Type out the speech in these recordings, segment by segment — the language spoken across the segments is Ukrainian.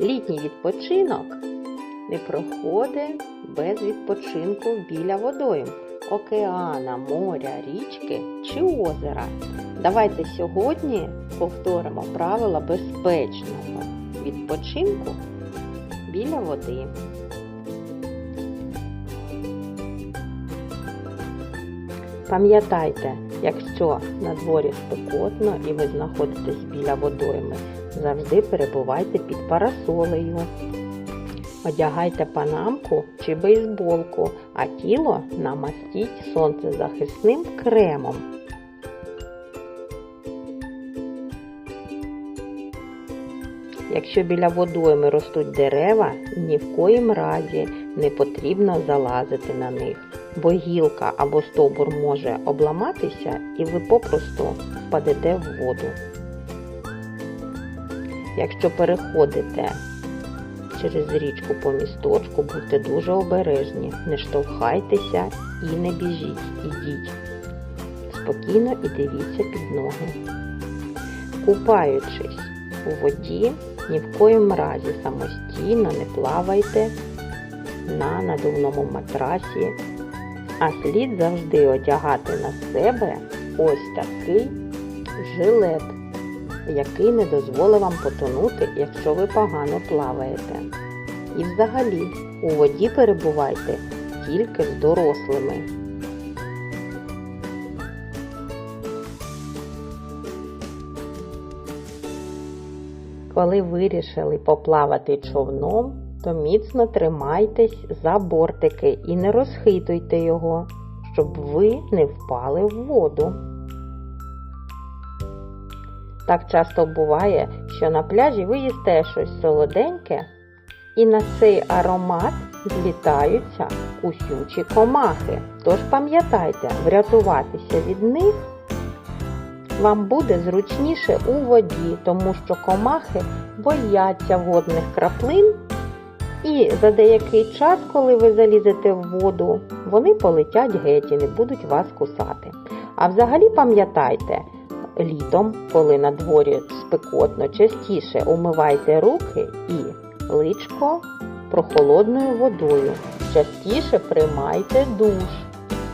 Літній відпочинок не проходить без відпочинку біля водойм, океана, моря, річки чи озера. Давайте сьогодні повторимо правила безпечного відпочинку біля води. Пам'ятайте, якщо на дворі спекотно і ви знаходитесь біля водойми, завжди перебувайте під парасолею. Одягайте панамку чи бейсболку, а тіло намастіть сонцезахисним кремом. Якщо біля водойми ростуть дерева, ні в коїм разі не потрібно залазити на них, бо гілка або стовбур може обламатися і ви попросту впадете в воду. Якщо переходите через річку по місточку, будьте дуже обережні, не штовхайтеся і не біжіть, ідіть. Спокійно і дивіться під ноги. Купаючись у воді, ні в коїм разі самостійно не плавайте на надувному матрасі, а слід завжди одягати на себе ось такий жилет, який не дозволить вам потонути, якщо ви погано плаваєте. І взагалі у воді перебувайте тільки з дорослими. Коли вирішили поплавати човном, то міцно тримайтесь за бортики і не розхитуйте його, щоб ви не впали в воду. Так часто буває, що на пляжі ви їсте щось солоденьке, і на цей аромат злітаються усючі комахи. Тож пам'ятайте, врятуватися від них вам буде зручніше у воді, тому що комахи бояться водних краплин, і за деякий час, коли ви залізете в воду, вони полетять геть і не будуть вас кусати. А взагалі пам'ятайте, літом, коли на дворі спекотно, частіше умивайте руки і личко прохолодною водою. Частіше приймайте душ.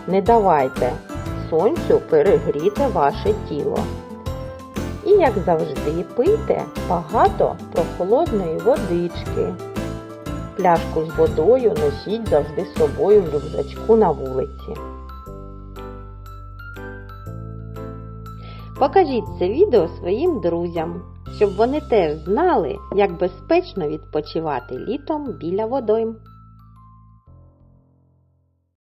Не давайте сонцю перегріти ваше тіло. І, як завжди, пийте багато прохолодної водички. Пляшку з водою носіть завжди з собою в рюкзачку на вулиці. Покажіть це відео своїм друзям, щоб вони теж знали, як безпечно відпочивати літом біля водойм.